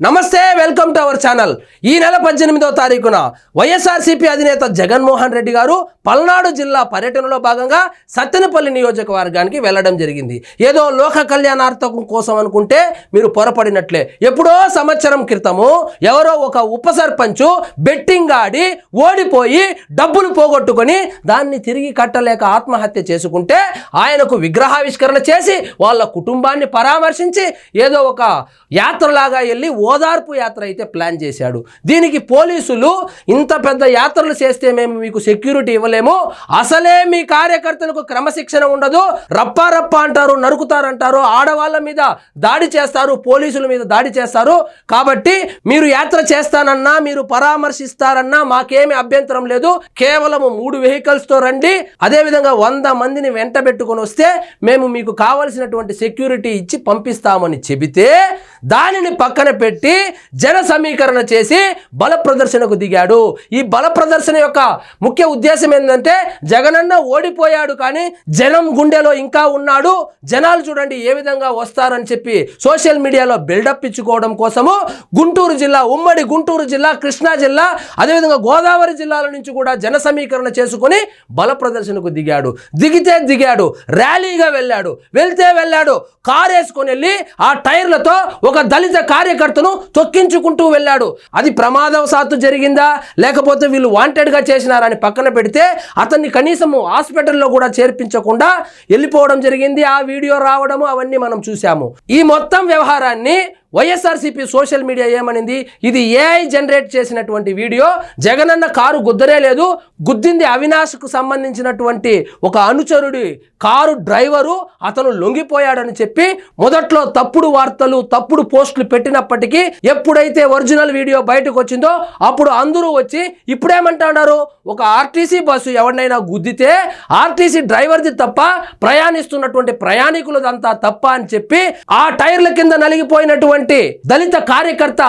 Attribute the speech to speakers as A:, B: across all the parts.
A: నమస్తే welcome to our channel. ఈ నెల పద్దెనిమిదవ తారీఖున వైఎస్ఆర్సీపీ అధినేత జగన్మోహన్ రెడ్డి గారు పల్నాడు జిల్లా పర్యటనలో భాగంగా సత్తెనపల్లి నియోజకవర్గానికి వెళ్ళడం జరిగింది. ఏదో లోక కళ్యాణార్థకం కోసం అనుకుంటే మీరు పొరపడినట్లే. ఎప్పుడో సంవత్సరం క్రితము ఎవరో ఒక ఉప సర్పంచు బెట్టింగ్ ఆడి ఓడిపోయి డబ్బులు పోగొట్టుకొని దాన్ని తిరిగి కట్టలేక ఆత్మహత్య చేసుకుంటే ఆయనకు విగ్రహావిష్కరణ చేసి వాళ్ళ కుటుంబాన్ని పరామర్శించి ఏదో ఒక యాత్రలాగా వెళ్ళి ఓదార్పు యాత్ర అయితే ప్లాన్ చేశాడు. దీనికి పోలీసులు ఇంత పెద్ద యాత్రలు చేస్తే మేము మీకు సెక్యూరిటీ ఇవ్వలేము. అసలే మీ కార్యకర్తలకు క్రమశిక్షణ ఉండదు. రప్పారప్ప అంటారు నరుకుతారంటారు. ఆడవాళ్ళ మీద దాడి చేస్తారు పోలీసుల మీద దాడి చేస్తారు. కాబట్టి మీరు యాత్ర చేస్తానన్నా మీరు పరామర్శిస్తారన్నా మాకేమి అభ్యంతరం లేదు. కేవలం మూడు వెహికల్స్తో రండి. అదేవిధంగా వంద మందిని వెంట పెట్టుకొని వస్తే మేము మీకు కావలసినటువంటి సెక్యూరిటీ ఇచ్చి పంపిస్తామని చెబితే దానిని పక్కన పెట్టి జన సమీకరణ చేసి బల ప్రదర్శనకు దిగాడు. ఈ బల ప్రదర్శన యొక్క ముఖ్య ఉద్దేశం ఏంటంటే జగనన్న ఓడిపోయాడు కానీ జనం గుండెలో ఇంకా ఉన్నాడు. జనాలు చూడండి ఏ విధంగా వస్తారని చెప్పి సోషల్ మీడియాలో బిల్డప్ ఇచ్చుకోవడం కోసము గుంటూరు జిల్లా ఉమ్మడి గుంటూరు జిల్లా కృష్ణా జిల్లా అదేవిధంగా గోదావరి జిల్లాల నుంచి కూడా జన సమీకరణ చేసుకుని బల ప్రదర్శనకు దిగాడు. దిగితే దిగాడు ర్యాలీగా వెళ్ళాడు. వెళ్తే వెళ్ళాడు కారు వేసుకొని వెళ్ళి ఆ టైర్లతో ఒక దళిత కార్యకర్తను తొక్కించుకుంటూ వెళ్ళాడు. అది ప్రమాదవశాత్తు జరిగిందా? లేకపోతే వీళ్ళు వాంటెడ్గా చేసినారని పక్కన పెడితే అతన్ని కనీసం హాస్పిటల్లో కూడా చేర్పించకుండా వెళ్ళిపోవడం జరిగింది. ఆ వీడియో రావడము అవన్నీ మనం చూసాము ఈ మొత్తం వ్యవహారాన్ని వైఎస్ఆర్సీపీ సోషల్ మీడియా ఏమనింది? ఇది ఏఐ జనరేట్ చేసినటువంటి వీడియో. జగనన్న కారు గుద్దరే లేదు. గుద్దింది అవినాష్కు సంబంధించినటువంటి ఒక అనుచరుడి కారు డ్రైవరు. అతను లొంగిపోయాడని చెప్పి మొదట్లో తప్పుడు వార్తలు తప్పుడు పోస్టులు పెట్టినప్పటికీ ఎప్పుడైతే ఒరిజినల్ వీడియో బయటకు వచ్చిందో అప్పుడు అందరూ వచ్చి ఇప్పుడేమంటున్నారు ఒక ఆర్టీసీ బస్సు ఎవరినైనా గుద్దితే ఆర్టీసీ డ్రైవర్ది తప్ప ప్రయాణిస్తున్నటువంటి ప్రయాణికులదంతా తప్ప అని చెప్పి ఆ టైర్ల కింద నలిగిపోయినటువంటి దళిత కార్యకర్త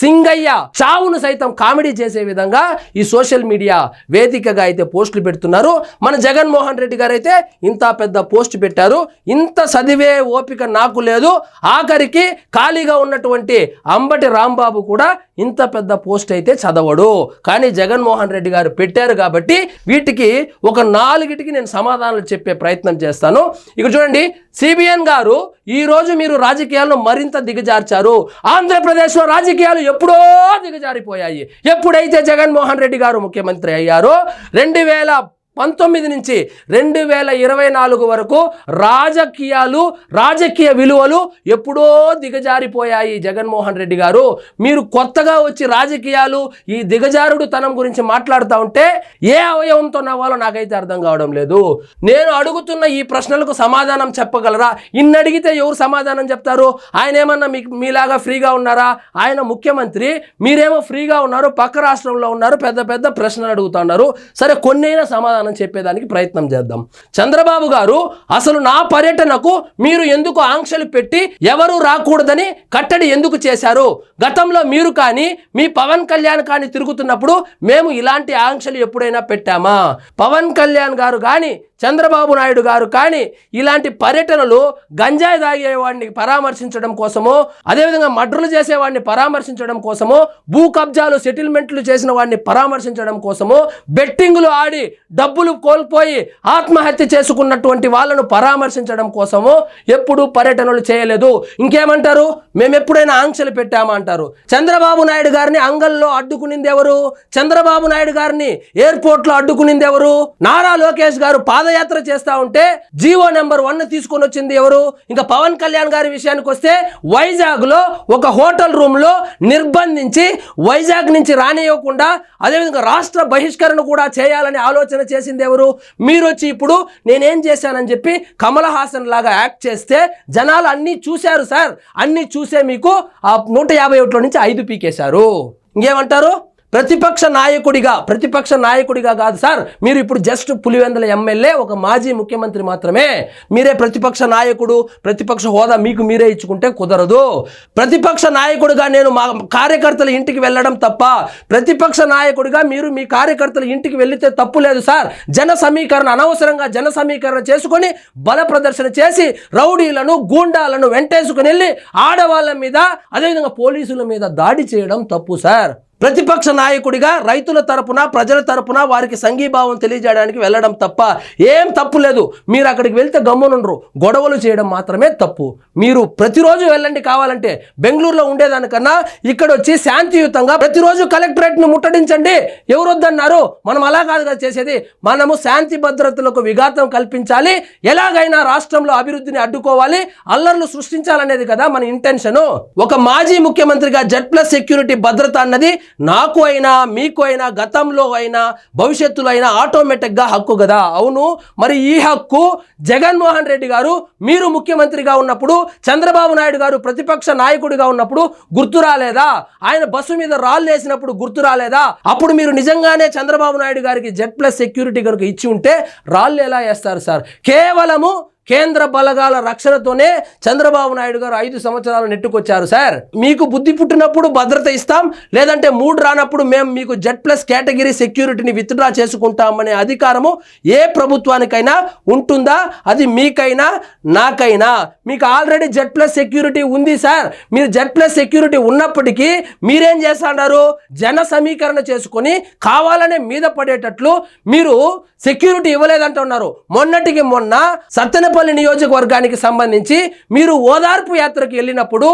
A: సింగయ్య చావును సైతం కామెడీ చేసే విధంగా ఈ సోషల్ మీడియా వేదికగా అయితే పోస్టులు పెడుతున్నారు. మన జగన్మోహన్ రెడ్డి గారు అయితే ఇంత పెద్ద పోస్ట్ పెట్టారు. ఇంత చదివే ఓపిక నాకు లేదు. ఆఖరికి ఖాళీగా ఉన్నటువంటి అంబటి రాంబాబు కూడా ఇంత పెద్ద పోస్ట్ అయితే చదవడు. కానీ జగన్మోహన్ రెడ్డి గారు పెట్టారు కాబట్టి వీటికి ఒక నాలుగిటికి నేను సమాధానాలు చెప్పే ప్రయత్నం చేస్తాను. ఇక చూడండి సిబిఎన్ గారు ఈ రోజు మీరు రాజకీయాలను మరింత దిగజార్చారు. ఆంధ్రప్రదేశ్లో రాజకీయాలు ఎప్పుడో దిగజారిపోయాయి. ఎప్పుడైతే జగన్మోహన్ రెడ్డి గారు ముఖ్యమంత్రి అయ్యారో రెండు వేల పంతొమ్మిది నుంచి రెండు వేల ఇరవై నాలుగు వరకు రాజకీయాలు రాజకీయ విలువలు ఎప్పుడో దిగజారిపోయాయి జగన్మోహన్ రెడ్డి గారు. మీరు కొత్తగా వచ్చి రాజకీయాలు ఈ దిగజారుడు తనం గురించి మాట్లాడుతూ ఉంటే ఏ అవయవంతో నవ్వాలో నాకైతే అర్థం కావడం లేదు. నేను అడుగుతున్న ఈ ప్రశ్నలకు సమాధానం చెప్పగలరా? ఇన్ని అడిగితే ఎవరు సమాధానం చెప్తారు? ఆయన ఏమన్నా మీ మీలాగా ఫ్రీగా ఉన్నారా? ఆయన ముఖ్యమంత్రి మీరేమో ఫ్రీగా ఉన్నారు పక్క రాష్ట్రంలో ఉన్నారు పెద్ద పెద్ద ప్రశ్నలు అడుగుతున్నారు సరే కొన్నైనా సమాధానం చెప్పేదానికి ప్రయత్నం చేద్దాం. చంద్రబాబు గారు అసలు నా పర్యటనకు మీరు ఎందుకు ఆంక్షలు పెట్టి ఎవరు రాకూడదని కట్టడి ఎందుకు చేశారు? గతంలో మీరు కానీ మీ పవన్ కళ్యాణ్ కానీ తిరుగుతున్నప్పుడు మేము ఇలాంటి ఆంక్షలు ఎప్పుడైనా పెట్టామా? పవన్ కళ్యాణ్ గారు కానీ చంద్రబాబు నాయుడు గారు కానీ ఇలాంటి పర్యటనలు గంజాయి తాగేవాడిని పరామర్శించడం కోసమో అదేవిధంగా మడ్రలు చేసేవాడిని పరామర్శించడం కోసమో భూ కబ్జాలు సెటిల్మెంట్లు చేసిన వాడిని పరామర్శించడం కోసమో బెట్టింగులు ఆడి డబ్బులు కోల్పోయి ఆత్మహత్య చేసుకున్నటువంటి వాళ్ళను పరామర్శించడం కోసమో ఎప్పుడు పర్యటనలు చేయలేదు. ఇంకేమంటారు? మేము ఎప్పుడైనా ఆంక్షలు పెట్టామా అంటారు. చంద్రబాబు నాయుడు గారిని అంగల్లో అడ్డుకునింది ఎవరు? చంద్రబాబు నాయుడు గారిని ఎయిర్పోర్ట్లో అడ్డుకునింది ఎవరు? నారా లోకేష్ గారు పాదయాత్ర చేస్తా ఉంటే జీవో నెంబర్ వన్ తీసుకొని వచ్చింది ఎవరు? ఇంకా పవన్ కళ్యాణ్ గారి విషయానికి వస్తే వైజాగ్లో ఒక హోటల్ రూమ్లో నిర్బంధించి వైజాగ్ నుంచి రానివ్వకుండా అదేవిధంగా రాష్ట్ర బహిష్కరణ కూడా చేయాలని ఆలోచన చేసింది ఎవరు? మీరు వచ్చి ఇప్పుడు నేనేం చేశానని చెప్పి కమల్ హాసన్ లాగా యాక్ట్ చేస్తే జనాలు అన్నీ చూశారు సార్. అన్నీ చూసే మీకు ఆ నూట యాభై ఒకటిలో నుంచి ఐదు పీకేశారు. ఇంకేమంటారు? ప్రతిపక్ష నాయకుడిగా ప్రతిపక్ష నాయకుడిగా కాదు సార్ మీరు ఇప్పుడు జస్ట్ పులివెందుల ఎమ్మెల్యే ఒక మాజీ ముఖ్యమంత్రి మాత్రమే. మీరే ప్రతిపక్ష నాయకుడు ప్రతిపక్ష హోదా మీకు మీరే ఇచ్చుకుంటే కుదరదు. ప్రతిపక్ష నాయకుడిగా నేను మా కార్యకర్తల ఇంటికి వెళ్ళడం తప్ప ప్రతిపక్ష నాయకుడిగా మీరు మీ కార్యకర్తల ఇంటికి వెళితే తప్పు లేదు సార్. జన సమీకరణ అనవసరంగా జన సమీకరణ చేసుకొని బల ప్రదర్శన చేసి రౌడీలను గూండాలను వెంటేసుకుని వెళ్ళి ఆడవాళ్ళ మీద అదేవిధంగా పోలీసుల మీద దాడి చేయడం తప్పు సార్. ప్రతిపక్ష నాయకుడిగా రైతుల తరపున ప్రజల తరపున వారికి సంఘీభావం తెలియజేయడానికి వెళ్ళడం తప్ప ఏం తప్పు లేదు. మీరు అక్కడికి వెళ్తే గమ్మునుండ్రు. గొడవలు చేయడం మాత్రమే తప్పు. మీరు ప్రతిరోజు వెళ్ళండి కావాలంటే. బెంగళూరులో ఉండేదానికన్నా ఇక్కడ వచ్చి శాంతియుతంగా ప్రతిరోజు కలెక్టరేట్ను ముట్టడించండి. ఎవరు వద్దన్నారు మనం అలా కాదు కదా చేసేది. మనము శాంతి భద్రతలకు విఘాతం కల్పించాలి. ఎలాగైనా రాష్ట్రంలో అభివృద్ధిని అడ్డుకోవాలి. అల్లర్లు సృష్టించాలనేది కదా మన ఇంటెన్షన్. ఒక మాజీ ముఖ్యమంత్రిగా జెడ్ ప్లస్ సెక్యూరిటీ భద్రత అన్నది నాకు అయినా మీకు అయినా గతంలో అయినా భవిష్యత్తులో అయినా ఆటోమేటిక్గా హక్కు కదా. అవును మరి ఈ హక్కు జగన్మోహన్ రెడ్డి గారు మీరు ముఖ్యమంత్రిగా ఉన్నప్పుడు చంద్రబాబు నాయుడు గారు ప్రతిపక్ష నాయకుడిగా ఉన్నప్పుడు గుర్తు రాలేదా? ఆయన బస్సు మీద రాళ్ళు వేసినప్పుడు గుర్తు రాలేదా? అప్పుడు మీరు నిజంగానే చంద్రబాబు నాయుడు గారికి జెడ్ ప్లస్ సెక్యూరిటీ కనుక ఇచ్చి ఉంటే రాళ్ళు ఎలా వేస్తారు సార్? కేవలము కేంద్ర బలగాల రక్షణతోనే చంద్రబాబు నాయుడు గారు ఐదు సంవత్సరాలు నెట్టుకొచ్చారు సార్. మీకు బుద్ధి పుట్టినప్పుడు భద్రత ఇస్తాం లేదంటే మూడు రానప్పుడు మేము మీకు జెడ్ ప్లస్ కేటగిరీ సెక్యూరిటీని విత్డ్రా చేసుకుంటామనే అధికారము ఏ ప్రభుత్వానికైనా ఉంటుందా? అది మీకైనా నాకైనా. మీకు ఆల్రెడీ జెడ్ ప్లస్ సెక్యూరిటీ ఉంది సార్. మీరు జెడ్ ప్లస్ సెక్యూరిటీ ఉన్నప్పటికీ మీరేం చేస్తున్నారు జన సమీకరణ చేసుకొని కావాలనే మీద పడేటట్లు మీరు సెక్యూరిటీ ఇవ్వలేదంటున్నారు. మొన్నటికి మొన్న సత్తెనపల్లి నియోజకవర్గానికి సంబంధించి మీరు ఓదార్పు యాత్రకు వెళ్ళినప్పుడు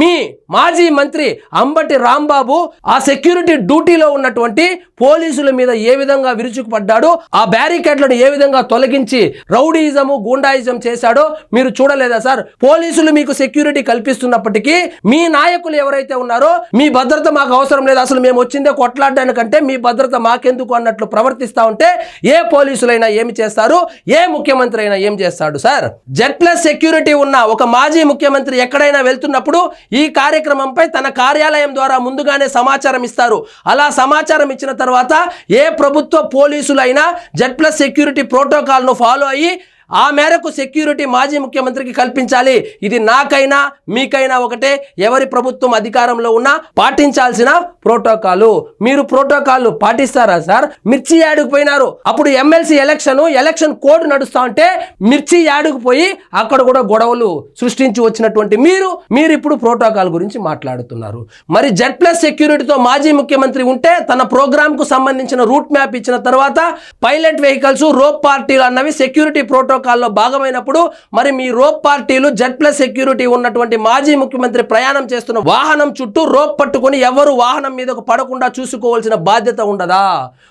A: మీ మాజీ మంత్రి అంబటి రాంబాబు ఆ సెక్యూరిటీ డ్యూటీలో ఉన్నటువంటి పోలీసుల మీద ఏ విధంగా విరుచుకుపడ్డాడు ఆ బ్యారికేడ్లను ఏ విధంగా తొలగించి రౌడీజం గూండాయిజం చేశాడో మీరు చూడలేదా సార్? పోలీసులు మీకు సెక్యూరిటీ కల్పిస్తున్నప్పటికీ మీ నాయకులు ఎవరైతే ఉన్నారో మీ భద్రత మాకు అవసరం లేదు. అసలు మేము వచ్చిందే కొట్లాడడానికంటే మీ భద్రత మాకెందుకు అన్నట్లు ప్రవర్తిస్తా ఉంటే ఏ పోలీసులైనా ఏమి చేస్తారు? ఏ ముఖ్యమంత్రి అయినా ఏం చేస్తాడు సార్. జెడ్ ప్లస్ సెక్యూరిటీ ఉన్న ఒక మాజీ ముఖ్యమంత్రి ఎక్కడైనా వెళ్తున్నప్పుడు ఈ కార్యక్రమంపై తన కార్యాలయం ద్వారా ముందుగానే సమాచారం ఇస్తారు. అలా సమాచారం ఇచ్చిన తర్వాత ఏ ప్రభుత్వ పోలీసులైనా జెడ్ ప్లస్ సెక్యూరిటీ ప్రోటోకాల్ను ఫాలో అయ్యి ఆ మేరకు సెక్యూరిటీ మాజీ ముఖ్యమంత్రికి కల్పించాలి. ఇది నాకైనా మీకైనా ఒకటే. ఎవరి ప్రభుత్వం అధికారంలో ఉన్నా పాటించాల్సిన ప్రోటోకాలు. మీరు ప్రోటోకాల్ పాటిస్తారా సార్? మిర్చి యాడుకు పోయినారు. అప్పుడు ఎమ్మెల్సీ ఎలక్షన్ ఎలక్షన్ కోడ్ నడుస్తా ఉంటే మిర్చి యాడుకు పోయి అక్కడ కూడా గొడవలు సృష్టించి వచ్చినటువంటి మీరు మీరు ఇప్పుడు ప్రోటోకాల్ గురించి మాట్లాడుతున్నారు. మరి జెడ్ ప్లస్ సెక్యూరిటీతో మాజీ ముఖ్యమంత్రి ఉంటే తన ప్రోగ్రామ్కు సంబంధించిన రూట్ మ్యాప్ ఇచ్చిన తర్వాత పైలట్ వెహికల్స్ రోప్ పార్టీలు అన్నవి సెక్యూరిటీ ప్రోటోకాల్ నియామకాల్లో భాగమైనప్పుడు మరి మీ రోప్ పార్టీలు జెడ్ ప్లస్ సెక్యూరిటీ ఉన్నటువంటి మాజీ ముఖ్యమంత్రి ప్రయాణం చేస్తున్న వాహనం చుట్టూ రోప్ పట్టుకొని ఎవరు వాహనం మీదకు పడకుండా చూసుకోవాల్సిన బాధ్యత ఉండదా?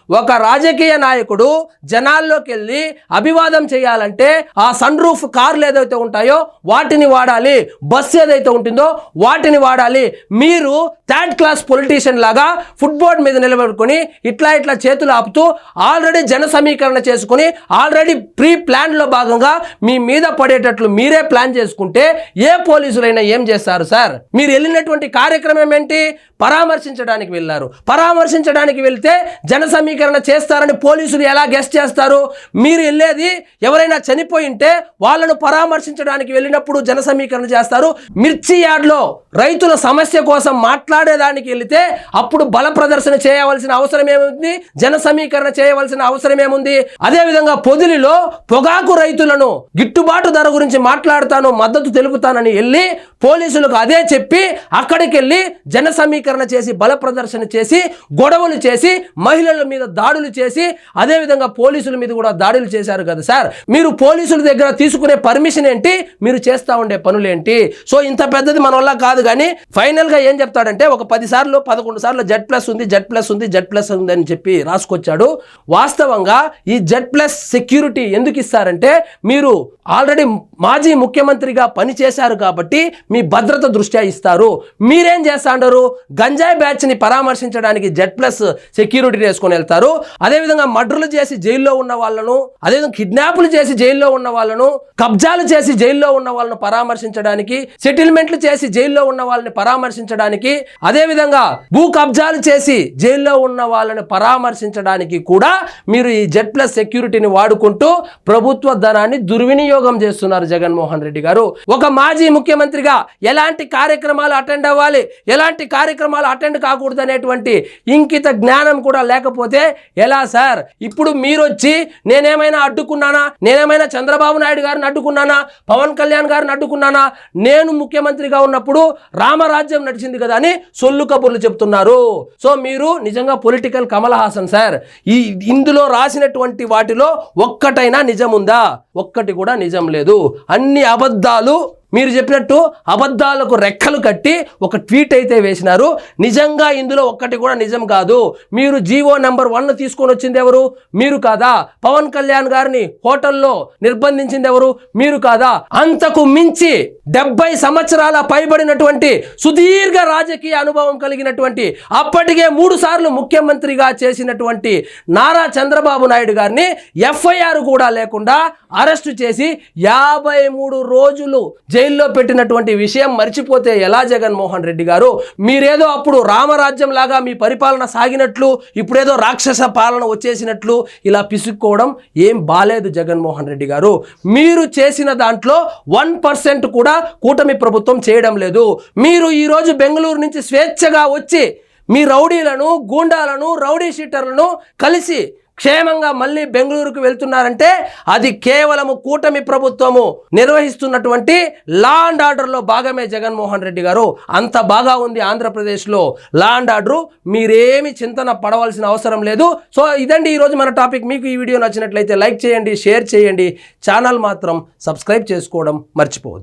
A: ఒక రాజకీయ నాయకుడు జనాల్లోకి వెళ్ళి అభివాదం చేయాలంటే ఆ సన్ రూఫ్ కార్లు ఏదైతే ఉంటాయో వాటిని వాడాలి. బస్ ఏదైతే ఉంటుందో వాటిని వాడాలి. మీరు థర్డ్ క్లాస్ పొలిటీషియన్ లాగా ఫుట్బోర్డ్ మీద నిలబడుకొని ఇట్లా ఇట్లా చేతులు ఆపుతూ ఆల్రెడీ జన సమీకరణ చేసుకుని ఆల్రెడీ ప్రీ ప్లాన్లో భాగంగా మీ మీద పడేటట్లు మీరే ప్లాన్ చేసుకుంటే ఏ పోలీసులైనా ఏం చేస్తారు సార్? మీరు వెళ్ళినటువంటి కార్యక్రమం ఏంటి? పరామర్శించడానికి వెళ్ళారు. పరామర్శించడానికి వెళ్తే జన సమీకరణ చేస్తారని పోలీసులు ఎలా గెస్ట్ చేస్తారు? మీరు వెళ్ళేది ఎవరైనా చనిపోయి ఉంటే వాళ్ళను పరామర్శించడానికి వెళ్ళినప్పుడు జన సమీకరణ చేస్తారు. మిర్చి యార్డ్లో రైతుల సమస్య కోసం మాట్లాడేదానికి వెళితే అప్పుడు బల ప్రదర్శన చేయవలసిన అవసరం ఏముంది? జన సమీకరణ చేయవలసిన అవసరం ఏముంది? అదే విధంగా పొదిలిలో పొగాకు రైతులను గిట్టుబాటు ధర గురించి మాట్లాడతాను మద్దతు తెలుపుతానని వెళ్ళి పోలీసులకు అదే చెప్పి అక్కడికి వెళ్ళి జన సమీకరణ చేసి బల ప్రదర్శన చేసి గొడవలు చేసి మహిళల మీద దాడులు చేసి అదే విధంగా పోలీసుల మీద కూడా దాడులు చేశారు కదా సార్. మీరు పోలీసుల దగ్గర తీసుకునే పర్మిషన్ ఏంటి? మీరు చేస్తూ ఉండే పనులేంటి? సో ఇంత పెద్దది మన వల్ల కాదు కానీ ఫైనల్గా ఏం చెప్తాడంటే ఒక పది సార్లు పదకొండు సార్లు జెడ్ ప్లస్ ఉంది జెడ్ ప్లస్ ఉంది జెడ్ ప్లస్ ఉంది అని చెప్పి రాసుకొచ్చాడు. వాస్తవంగా ఈ జెడ్ ప్లస్ సెక్యూరిటీ ఎందుకు ఇస్తారంటే మీరు ఆల్రెడీ మాజీ ముఖ్యమంత్రిగా పనిచేశారు కాబట్టి మీ భద్రత దృష్ట్యా ఇస్తారు. మీరేం చేస్తాండారు గంజాయి బ్యాచ్ని పరామర్శించడానికి జెడ్ ప్లస్ సెక్యూరిటీని వేసుకొని వెళ్తారు. అదేవిధంగా మర్డర్లు చేసి జైల్లో ఉన్న వాళ్ళను అదేవిధంగా కిడ్నాపులు చేసి జైల్లో ఉన్న వాళ్ళను కబ్జాలు చేసి జైల్లో ఉన్న వాళ్ళను పరామర్శించడానికి సెటిల్మెంట్లు చేసి జైల్లో ఉన్న వాళ్ళని పరామర్శించడానికి అదేవిధంగా భూ కబ్జాలు చేసి జైల్లో ఉన్న వాళ్ళని పరామర్శించడానికి కూడా మీరు ఈ జెడ్ ప్లస్ సెక్యూరిటీని వాడుకుంటూ ప్రభుత్వ ధనాన్ని దుర్వినియోగం చేస్తున్నారు జగన్మోహన్ రెడ్డి గారు. ఒక మాజీ ముఖ్యమంత్రిగా ఎలాంటి కార్యక్రమాలు అటెండ్ అవ్వాలి? ఎలాంటి కార్యక్రమాలు అటెండ్ కాకూడదు అనేటువంటి ఇంకిత జ్ఞానం కూడా లేకపోతే ఎలా సార్? ఇప్పుడు మీరు వచ్చి నేనేమైనా అడ్డుకున్నానా? నేనేమైనా చంద్రబాబు నాయుడు గారిని అడ్డుకున్నానా? పవన్ కళ్యాణ్ గారిని అడ్డుకున్నానా? నేను ముఖ్యమంత్రిగా ఉన్నప్పుడు రామరాజ్యం నడిచింది కదా అని సొల్లు కబుర్లు చెప్తున్నారు. సో మీరు నిజంగా పొలిటికల్ కమల్ హాసన్ సార్ ఈ ఇందులో రాసినటువంటి వాటిలో ఒక్కటైనా నిజం ఉందా ఒక్కటి కూడా నిజం లేదు. అన్ని అబద్ధాలు మీరు చెప్పినట్టు అబద్ధాలకు రెక్కలు కట్టి ఒక ట్వీట్ అయితే వేసినారు. నిజంగా ఇందులో ఒక్కటి కూడా నిజం కాదు. మీరు జీవో నెంబర్ వన్ తీసుకొని వచ్చింది ఎవరు? మీరు కాదా? పవన్ కళ్యాణ్ గారిని హోటల్లో నిర్బంధించింది ఎవరు? మీరు కాదా? అంతకు మించి డెబ్బై సంవత్సరాల పైబడినటువంటి సుదీర్ఘ రాజకీయ అనుభవం కలిగినటువంటి అప్పటికే మూడు సార్లు ముఖ్యమంత్రిగా చేసినటువంటి నారా చంద్రబాబు నాయుడు గారిని ఎఫ్ఐఆర్ కూడా లేకుండా అరెస్టు చేసి యాభై మూడు రోజులు జైల్లో పెట్టినటువంటి విషయం మర్చిపోతే ఎలా జగన్మోహన్ రెడ్డి గారు? మీరేదో అప్పుడు రామరాజ్యం లాగా మీ పరిపాలన సాగినట్లు ఇప్పుడేదో రాక్షస పాలన వచ్చేసినట్లు ఇలా పిసుక్కోవడం ఏం బాలేదు జగన్మోహన్ రెడ్డి గారు. మీరు చేసిన దాంట్లో వన్ పర్సెంట్ కూడా కూటమి ప్రభుత్వం చేయడం లేదు. మీరు ఈరోజు బెంగళూరు నుంచి స్వేచ్ఛగా వచ్చి మీ రౌడీలను గూండాలను రౌడీ షీటర్లను కలిసి క్షేమంగా మళ్ళీ బెంగళూరుకు వెళ్తున్నారంటే అది కేవలము కూటమి ప్రభుత్వము నిర్వహిస్తున్నటువంటి లా అండ్ ఆర్డర్లో భాగమే జగన్మోహన్ రెడ్డి గారు. అంత బాగా ఉంది ఆంధ్రప్రదేశ్లో లా అండ్ ఆర్డరు. మీరేమి చింతన పడవలసిన అవసరం లేదు. సో ఇదండి ఈరోజు మన టాపిక్. మీకు ఈ వీడియో నచ్చినట్లయితే లైక్ చేయండి షేర్ చేయండి. ఛానల్ మాత్రం సబ్స్క్రైబ్ చేసుకోవడం మర్చిపోవద్దు.